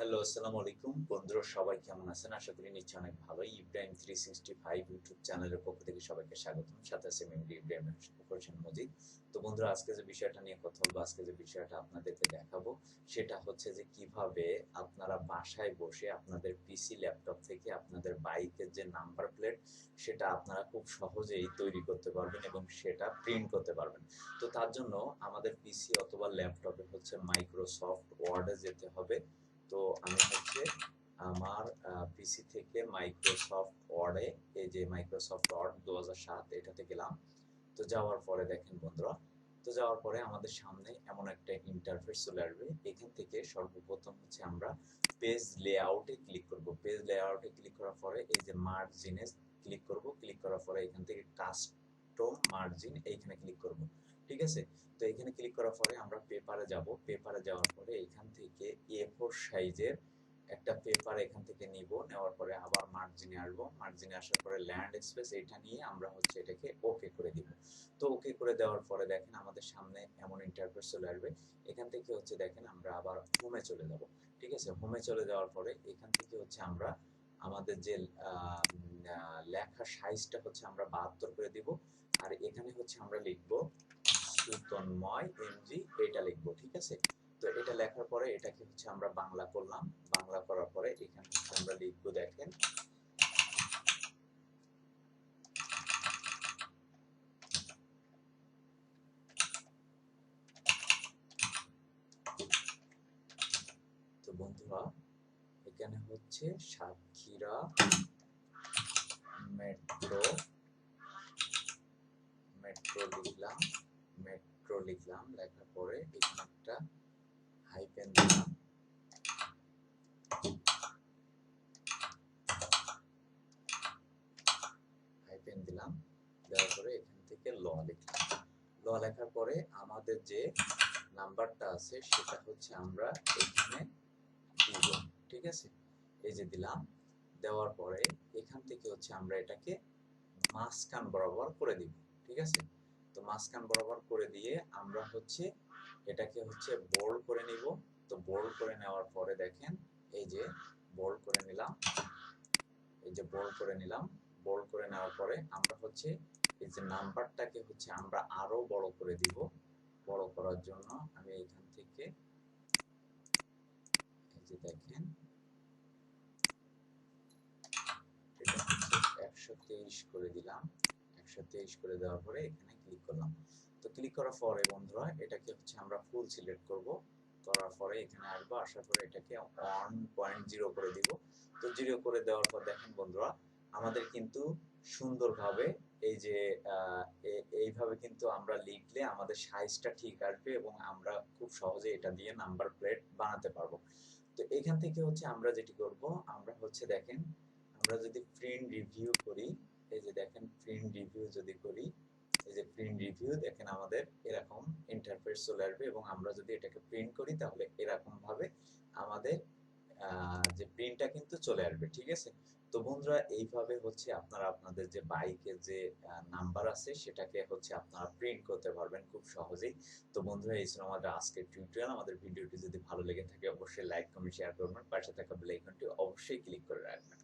Hello আসসালামু আলাইকুম বন্ধুরা, সবাই কেমন আছেন? আশা করি নিশ্চয় অনেক ভালোই। Ibrahim three sixty five YouTube চ্যানেলের পক্ষ থেকে সবাইকে স্বাগতম। সাথে আছে মেমরি ইব্রাহিম হোসেন মজিদ তো বন্ধুরা, আজকে যে বিষয়টা নিয়ে কথা বলব, আজকে যে বিষয়টা আপনাদেরকে দেখাবো, সেটা হচ্ছে যে কীভাবে আপনারা বাসায় বসে আপনাদের পিসি ল্যাপটপ থেকে আপনাদের বাইকের যে নাম্বার প্লেট সেটা আপনারা খুব সহজেই তৈরি করতে পারবেন এবং সেটা প্রিন্ট করতে পারবেন। তো তার জন্য আমাদের পিসি অথবা ল্যাপটপে হচ্ছে মাইক্রোসফট ওয়ার্ডে যেতে হবে। তো আমি হচ্ছে আমার পিসি থেকে মাইক্রোসফট ওয়ার্ডে এই যে মাইক্রোসফট ওয়ার্ড দু এটাতে গেলাম। তো যাওয়ার পরে দেখেন বন্ধুরা, তো যাওয়ার পরে আমাদের সামনে এমন একটা ইন্টারফেস চলে আসবে। এখান থেকে সর্বপ্রথম হচ্ছে আমরা পেজ লেআউটে ক্লিক করব। পেজ লেআউটে ক্লিক করার পরে এই যে মার্জিনে ক্লিক করব। ক্লিক করার পরে এখান থেকে কাস্টম মার্জিন এইখানে ক্লিক করব। ঠিক আছে? তো এখানে ক্লিক করার পরে আমরা পেপারে যাব। পেপারে যাওয়ার পরে এখান থেকে এ ফোর সাইজের একটা পেপার এখান থেকে নিব। নেওয়ার পরে আবার মার্জিনে আসব। মার্জিনে আসার পরে ল্যান্ড স্পেস এটা নিয়ে আমরা হচ্ছে এটাকে ওকে করে দিব। তো ওকে করে দেওয়ার পরে দেখেন আমাদের সামনে এমন ইন্টারফেস চলে আসবে। এখান থেকে হচ্ছে দেখেন আমরা আবার হোমে চলে যাব। ঠিক আছে? হোমে চলে যাওয়ার পরে এখান থেকে হচ্ছে আমরা আমাদের যে লেখার সাইজটা হচ্ছে আমরা বাহাত্তর করে দিব। আর এখানে হচ্ছে আমরা লিখব সুতন্ময় এমজি, এটা লিখব, ঠিক আছে? তো এটা লেখার পরে এটাকে হচ্ছে আমরা বাংলা করলাম। বাংলা করার পরে এখানে আমরা লিখব, দেখেন। তো বন্ধুরা, এখানে হচ্ছে সাতক্ষীরা মেট্রো মেট্রো লিখলাম। লিখলাম, লেখার পরে এখানে একটা হাইপেন দিলাম হাইপেন দিলাম, দেওয়ার পরে এখান থেকে ল লিখলাম। ল লেখার পরে আমাদের যে নাম্বারটা আছে, সেটা হচ্ছে আমরা এখানে দিব, ঠিক আছে? এই যে দিলাম, দেওয়ার পরে এখান থেকে হচ্ছে আমরা এটাকে মাঝখান বরাবর করে দিব, ঠিক আছে? মাঝখান বরাবর করে দিয়ে আমরা হচ্ছে এটাকে হচ্ছে বোল্ড করে নিব। তো বোল্ড করে নেওয়ার পরে দেখেন, এই যে বোল্ড করে নিলাম, এই যে বোল্ড করে নিলাম বোল্ড করে নেওয়ার পরে আমরা হচ্ছে এই যে নাম্বারটাকে হচ্ছে আমরা আরও বড় করে দিব। বড় করার জন্য আমি এখান থেকে এই যে দেখেন একশো তেইশ করে দিলাম। একশো তেইশ করে দেওয়ার পরে এখানে ক্লিক করলাম। তো ক্লিক করার পরে, বন্ধুরা, এটাকে হচ্ছে আমরা ফুল সিলেক্ট করব। করার পরে এখানে আসব, আসার পরে এটাকে ওয়ান পয়েন্ট জিরো করে দিব। তো জিরো করে দেওয়ার পর দেখেন বন্ধুরা, আমাদের কিন্তু সুন্দরভাবে এই যে এইভাবে কিন্তু আমরা লিখলে আমাদের সাইজটা ঠিক আসবে এবং আমরা খুব সহজে এটা দিয়ে নাম্বার প্লেট বানাতে পারব। তো এখান থেকে হচ্ছে আমরা যেটি করব, আমরা হচ্ছে দেখেন, আমরা যদি প্রিন্ট রিভিউ করি, এই যে দেখেন প্রিন্ট রিভিউ যদি করি প্রিন্ট রিভিউ দেখেন আমাদের এরকম ইন্টারফেস চলে আসবে এবং আমরা যদি এটাকে প্রিন্ট করি, তাহলে এরকম ভাবে আমাদের যে প্রিন্টটা কিন্তু চলে আসবে, ঠিক আছে? তো বন্ধুরা, এইভাবে হচ্ছে আপনারা আপনাদের যে বাইকের যে নাম্বার আছে, সেটাকে হচ্ছে আপনারা প্রিন্ট করতে পারবেন খুব সহজেই। তো বন্ধুরা, এই ছিল আমাদের আজকের টিউটোরিয়াল আমাদের ভিডিওটি যদি ভালো লেগে থাকে, অবশ্যই লাইক কমেন্ট শেয়ার করবেন। পাশে থাকা বেল আইকনটি অবশ্যই ক্লিক করে রাখবেন।